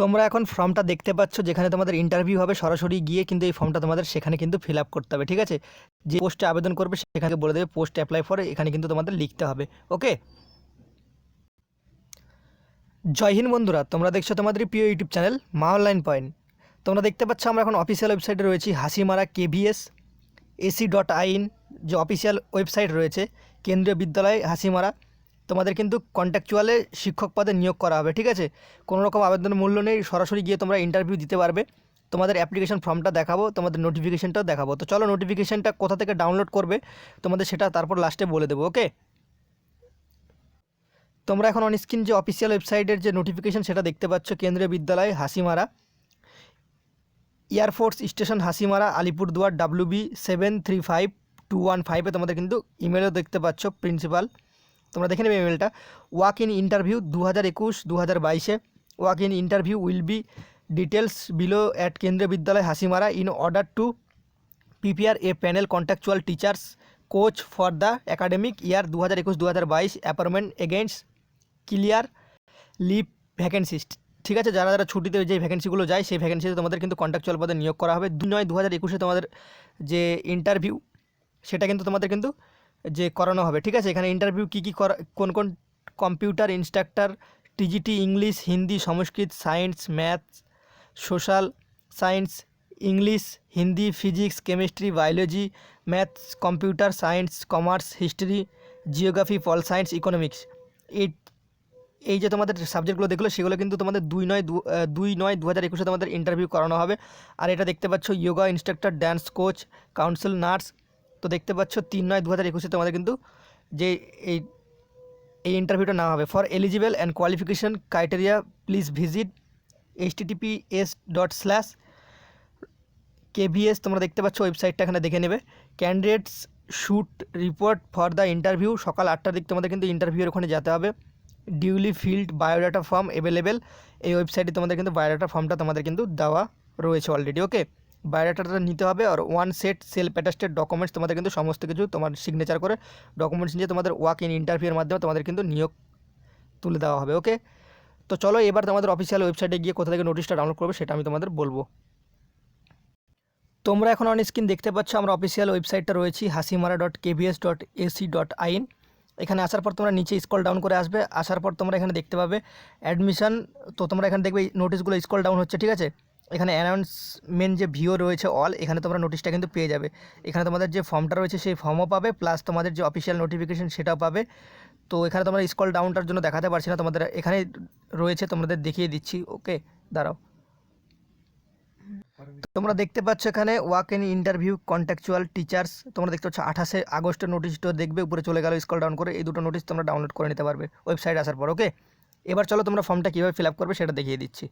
তোমরা এখন ফর্মটা দেখতে পাচ্ছ, যেখানে তোমাদের ইন্টারভিউ হবে সরাসরি গিয়ে কিন্তু এই ফর্মটা তোমাদের সেখানে কিন্তু ফিল আপ করতে হবে, ঠিক আছে? যে পোস্টে আবেদন করবে সেখানে বলে দেবে পোস্ট অ্যাপ্লাই ফর এখানে কিন্তু তোমাদের লিখতে হবে ওকে জয় হিন্দ বন্ধুরা, তোমরা দেখছ তোমাদের প্রিয় YouTube channel Maa online point তোমরা দেখতে পাচ্ছ আমরা এখন অফিসিয়াল ওয়েবসাইটে রয়েছি, হাসিমারা কেভিএস এসি ডট আইন যে অফিসিয়াল ওয়েবসাইট রয়েছে, কেন্দ্রীয় বিদ্যালয় হাসিমারা। তোমাদের কিন্তু কন্ট্যাকচুয়ালে শিক্ষক পদে নিয়োগ করা হবে, ঠিক আছে? কোনো রকম আবেদনের মূল্য নেই, সরাসরি গিয়ে তোমরা ইন্টারভিউ দিতে পারবে। তোমাদের অ্যাপ্লিকেশন ফর্মটা দেখাবো, তোমাদের নোটিফিকেশনটাও দেখাবো। তো চলো নোটিফিকেশনটা কোথা থেকে ডাউনলোড করবে, তোমাদের সেটা তারপর লাস্টে বলে দেবো ওকে তোমরা এখন অন স্ক্রিন যে অফিসিয়াল ওয়েবসাইটের যে নোটিফিকেশন সেটা দেখতে পাচ্ছ Kendriya Vidyalaya Hasimara. Air force station Hasimara, Alipurduar W B seven three five two one ফাইভে তোমাদের কিন্তু ইমেলও দেখতে পাচ্ছ প্রিন্সিপাল তোমরা দেখে নেবে ইমেলটা ওয়াক ইন ইন্টারভিউ দু হাজার একুশ দু হাজার বাইশে। Walk in interview will be details below at Kendriya Vidyalaya Hasimara in order to prepare a panel contractual teachers coach for the academic year দু হাজার একুশ দু হাজার বাইশ appointment against clear leave vacancies ঠিক আছে, যারা যারা ছুটিতে যে ভ্যাকেন্সিগুলো যায়, সেই ভ্যাকেন্সিতে তোমাদের কিন্তু কন্ট্রাকচুয়াল পদে নিয়োগ করা হবে। দু নয় দু হাজার একুশে তোমাদের যে ইন্টারভিউ সেটা কিন্তু তোমাদের কিন্তু যে করানো হবে, ঠিক আছে? এখানে ইন্টারভিউ কী কী কোন কোন computer instructor TGT English Hindi Sanskrit science maths social science English Hindi physics chemistry biology maths computer science commerce history geography pol science economics এই এই যে তোমাদের সাবজেক্টগুলো দেখল, সেগুলো কিন্তু তোমাদের দুই নয় দুই নয় দু হাজার একুশে তোমাদের ইন্টারভিউ করানো হবে। আর এটা দেখতে পাচ্ছ yoga instructor dance coach counsellor nurse তো দেখতে পাচ্ছ তিন নয় দু হাজার একুশে তোমাদের কিন্তু যে এই এই ইন্টারভিউটা নেওয়া হবে। For eligible and qualification criteria please visit H TTP S dot slash KVS তোমরা দেখতে পাচ্ছ ওয়েবসাইটটা এখানে দেখে নেবে। Candidates should report for the interview সকাল আটটার দিক তোমাদের কিন্তু ইন্টারভিউর ওখানে যেতে হবে। Duly filled biodata form available এই ওয়েবসাইটে তোমাদের কিন্তু বায়োডাটা ফর্মটা তোমাদের কিন্তু দেওয়া রয়েছে অলরেডি ওকে বায়োডাটাটা নিতে হবে আর one set self attested documents তোমাদের কিন্তু সমস্ত কিছু তোমার সিগনেচার করে ডকুমেন্টস নিয়ে তোমাদের ওয়াক ইন ইন্টারভিউর মাধ্যমে তোমাদের কিন্তু নিয়োগ তুলে দেওয়া হবে ওকে তো চলো এবার তোমাদের অফিসিয়াল ওয়েবসাইটে গিয়ে কোথা থেকে নোটিশটা ডাউনলোড করবে সেটা আমি তোমাদের বলব। তোমরা এখন অন স্ক্রিন দেখতে পাচ্ছ আমরা অফিসিয়াল ওয়েবসাইটটা রয়েছি Hasimara dot KVS dot AC dot in এখানে আসার পর তোমরা নিচে স্কল ডাউন করে আসবে, আসার পর তোমরা এখানে দেখতে পাবে অ্যাডমিশন তো তোমরা এখানে দেখবে নোটিশগুলো স্কল ডাউন হচ্ছে, ঠিক আছে? এখানে অ্যানাউন্সমেন্ট যে ভিও রয়েছে অল এখানে তোমরা নোটিশটা কিন্তু পেয়ে যাবে। এখানে তোমাদের যে ফর্মটা রয়েছে, সেই ফর্মও পাবে প্লাস তোমাদের যে অফিসিয়াল নোটিফিকেশান সেটাও পাবে। তো এখানে তোমরা স্কল ডাউনটার জন্য দেখাতে পারছি না, তোমাদের এখানে রয়েছে, তোমাদের দেখিয়ে দিচ্ছি ওকে দাঁড়াও। তোমরা দেখতে পাচ্ছ এখানে walk in interview contractual teachers তোমরা দেখতে পাচ্ছ আঠাশে আগস্টের নোটিশটা দেখবে, উপরে চলে গেল স্কল ডাউন করে, এই দুটো নোটিশ তোমরা ডাউনলোড করে নিতে পারবে ওয়েবসাইট আসার পর ওকে এবার চলো তোমরা ফর্মটা কীভাবে ফিল আপ করবে, সেটা দেখিয়ে দিচ্ছি।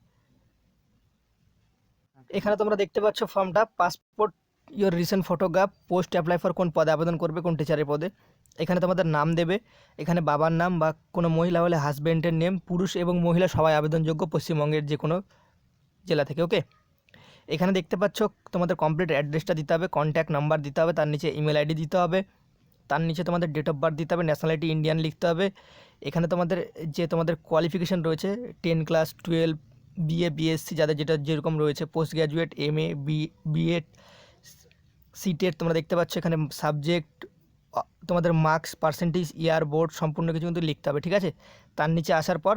এখানে তোমরা দেখতে পাচ্ছ ফর্মটা। Passport your recent photograph post apply for কোন পদে আবেদন করবে, কোন টিচারের পদে। এখানে তোমাদের নাম দেবে। এখানে বাবার নাম বা কোনো মহিলা হলে হাজব্যান্ডের নেম পুরুষ এবং মহিলা সবাই আবেদনযোগ্য পশ্চিমবঙ্গের যে কোনো জেলা থেকে ওকে এখানে দেখতে পাচ্ছ তোমাদের কমপ্লিট অ্যাড্রেসটা দিতে হবে কন্ট্যাক্ট নাম্বার দিতে হবে, তার নিচে ইমেল আইডি দিতে হবে, তার নিচে তোমাদের ডেট অফ বার্থ দিতে হবে ন্যাশনালিটি ইন্ডিয়ান লিখতে হবে। এখানে তোমাদের যে তোমাদের কোয়ালিফিকেশান রয়েছে ten class twelve BA BSc যাদের যেটা যেরকম রয়েছে post graduate M A B BEd CTET তোমরা দেখতে পাচ্ছ এখানে সাবজেক্ট তোমাদের মার্কস পার্সেন্টেজ ইয়ার বোর্ড সম্পূর্ণ কিছু কিন্তু লিখতে হবে, ঠিক আছে? তার নিচে আসার পর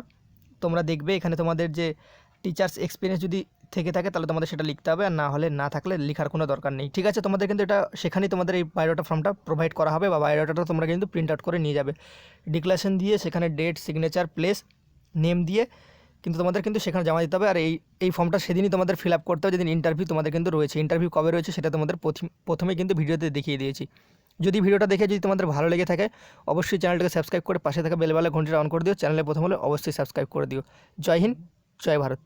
তোমরা দেখবে এখানে তোমাদের যে টিচার্স এক্সপিরিয়েন্স যদি থেকে থাকে তাহলে তোমাদের সেটা লিখতে হবে, আর না হলে না থাকলে লেখার কোনো দরকার নেই, ঠিক আছে? তোমাদের কিন্তু এটা সেখানেই তোমাদের এই বায়োডাটা ফর্মটা প্রোভাইড করা হবে, বা বায়োডাটাটা তোমরা কিন্তু প্রিন্ট আউট করে নিয়ে যাবে। ডিক্লারেশন দিয়ে সেখানে ডেট সিগনেচার প্লেস নেম দিয়ে কিন্তু তোমাদের কিন্তু সেখানে জমা দিতে হবে। আর এই এই ফর্মটা সেদিনই তোমাদের ফিল আপ করতে হবে। যেদিন ইন্টারভিউ তোমাদের কিন্তু রয়েছে। ইন্টারভিউ কবে রয়েছে সেটা তোমাদের প্রথম- কিন্তু ভিডিওতে দেখিয়ে দিয়েছি। যদি ভিডিওটা দেখে যদি তোমাদের ভালো লেগে থাকে, অবশ্যই চ্যানেলটাকে সাবস্ক্রাইব করে পাশে থাকা বেলবেলা ঘন্টিটা অন করে দিও। চ্যানেলে প্রথম হলে অবশ্যই সাবস্ক্রাইব করে দিও। জয় হিন্দ, জয় ভারত।